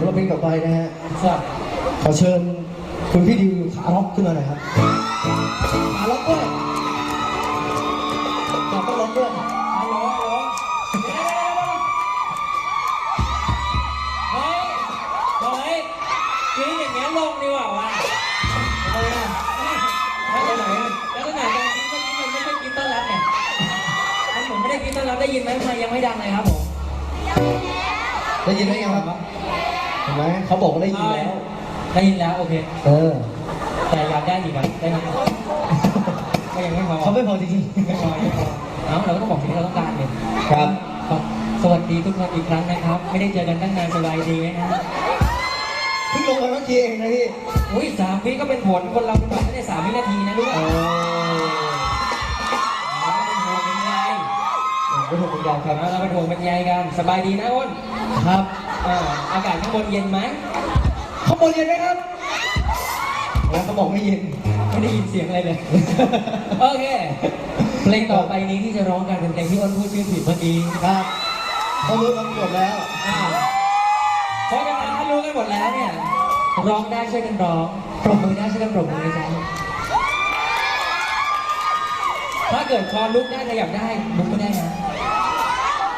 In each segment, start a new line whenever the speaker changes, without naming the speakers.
สำหรับเพลงต่อไปนะฮะ
ครับ
ขอเชิญคุณพี่ดิวขาล็อกขึ้นมาหน่อยครับขาล็อกด้วยขาต้องล็อกด้วย
ฮัลโหลฮัลโหลเฮ้ยเฮ้ยกรี๊ดอย่างเงี้ยลงดีกว่าวะ
ทำไมอะ
แล้วไปไหนอะแล้วไปไหนกันเมื่อกี้มันไม่ใช่กรี๊ดต้อนรับเนี่ยมันเหมือนไม่ได้กรี๊ดต้อนรับได้ยินไหมทำไมยังไม่ดังเลยครับผม
ได้ยินไหมยังครับ ห็นไหมเขาบอกว่าได้ยินแล้ว
ได้ยินแล้วโอเค
เออ
แต่อยากได้อีกอะได้ไหมก็ยังไม่พอ
เขาไม่พอจริง
ไม่พอไม่พอเอาเราก็ต้องบอกสิ่งที่เราต้องการเนี่ย
ๆครับ
ครับสวัสดีทุกคนอีกครั้งนะครับ ไม่ได้เจอกันตั้งนานสบายดีไหมฮะ
เพิ่งลงมาเมื่อกี้เองนะพี่
อุ้ยสามวิก็เป็นผลคนเราเป็นแบบไม่ได้สามวินาทีนะรู้
โอ้
ป่ะเป็นห่วงเป็นใย
ไม่ถูกเป็นยาวค
ครั
รั
บบเราเป็นห่วงเป็นใยกันสบายดีนะอ้น
ครับ
เอ่ออากาศข้างบนเย็นไหม
เขาบอกเย็นไหมครับแล้วเขาบอกไม่เย็น
ไม่ได้ยินเสียงอะไรเลย โอเค เพลงต่อไปนี้ที่จะร้องกันเป็นเพลงที่อ้นพูดชื่อผิดเมื่อกี้
ครับเขารู้กันหมดแล้ว
อ่าเพราะฉะนั้นถ้ารู้กันหมดแล้วเนี่ย ร้องได้ช่วยกันร้องปรบมือได้ช่วยกันปรบมือนะจ๊ะถ้าเกิดคอลุกได้ขยับได้ลุกไม่ได้นะ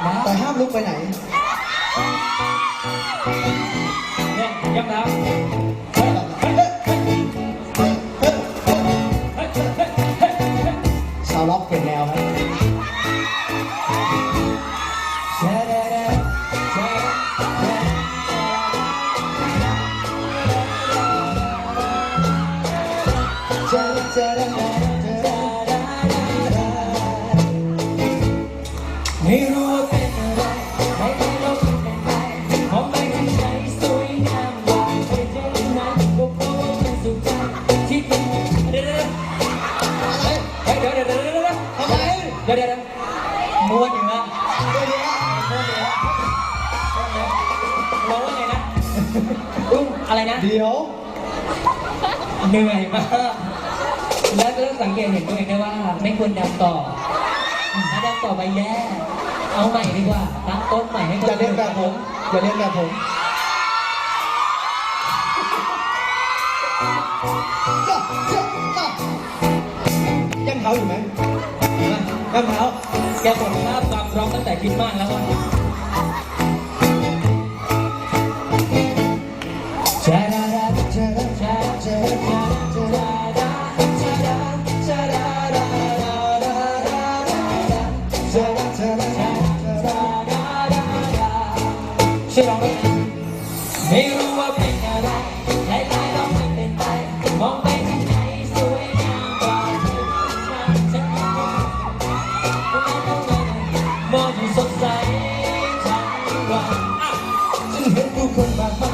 นะ
แต่ห้ามลุกไปไหน
เนี่า
วล็อกเป็นแนวครั
ม้วนอยู่นะเดี๋ยวเดี๋ยว
ม้
วนอยู่นะร้องว่าไงนะอุ้มอะไรนะ
เดี๋ยว
เหนื่อยมาก แล้วก็สังเกตเห็นตัวเองได้ว่า ไม่ควรดำต่อถ้าดำต่อไปแย่ เอาใหม่ดีกว่าตั้งต้นใหม่ให้
อย่าเรียนแบบผมอย่าเรียนแบบผมยังเท้าอยู่ไหม
กำเท้าแกหมดภาพความร้องตั้งแต่คิดมากแล้วว่าชาดาดาชาดาชาดาชาดาดาชาดาชาดาดาดาดาดาดา
เจอแล้วเจอแล้วเจอแล้ว
ช่วยร้องด้วยนะไม่รู้ do Bamba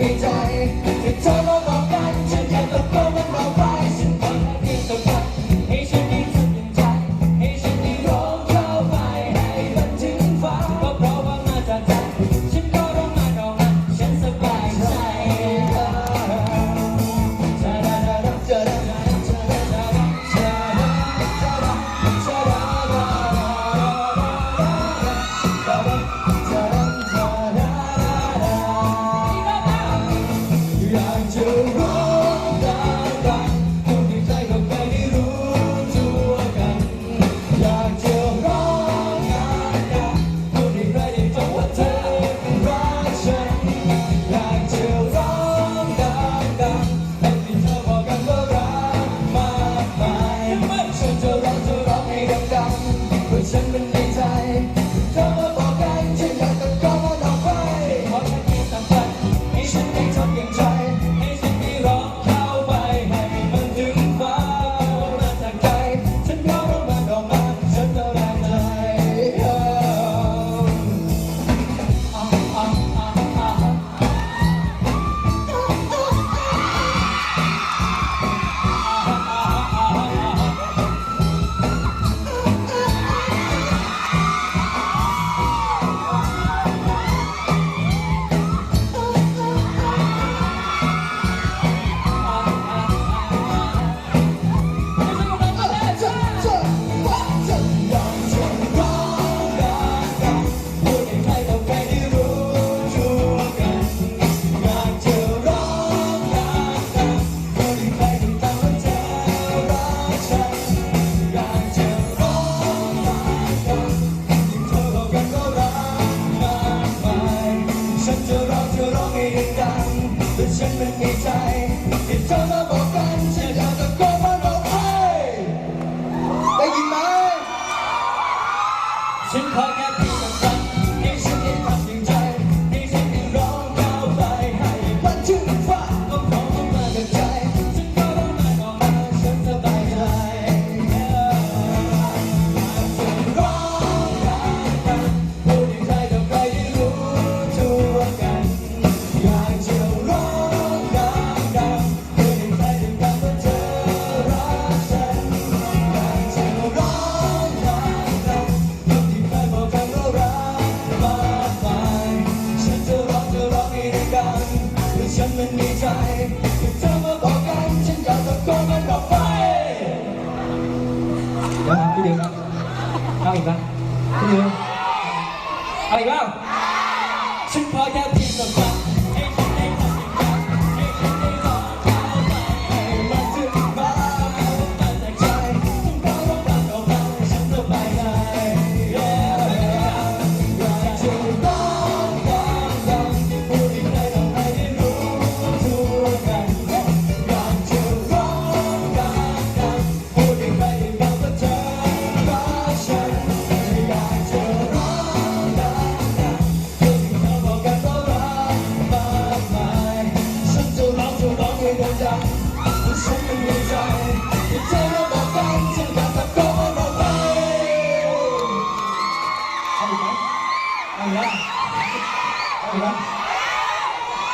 ในใจ
อยู่
เอาอีกแล้
ว
ฉั
พอแค่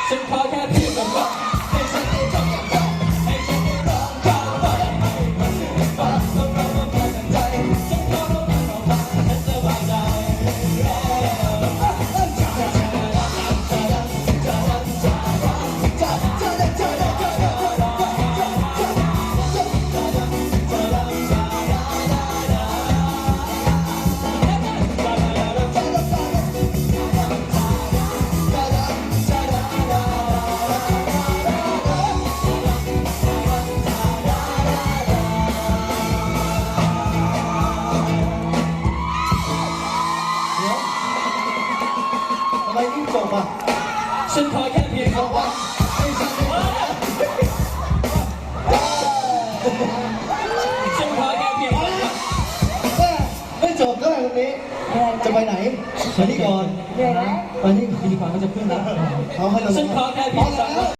some podcast. ไป
ไหน
ตอนนี้ก่อนตอ
นนี้ก่อน
ดี
กว่า
ก็
จะขึ้นแล้ว
เขาให้เรา
ซึ่งนขอแค่พียงสอง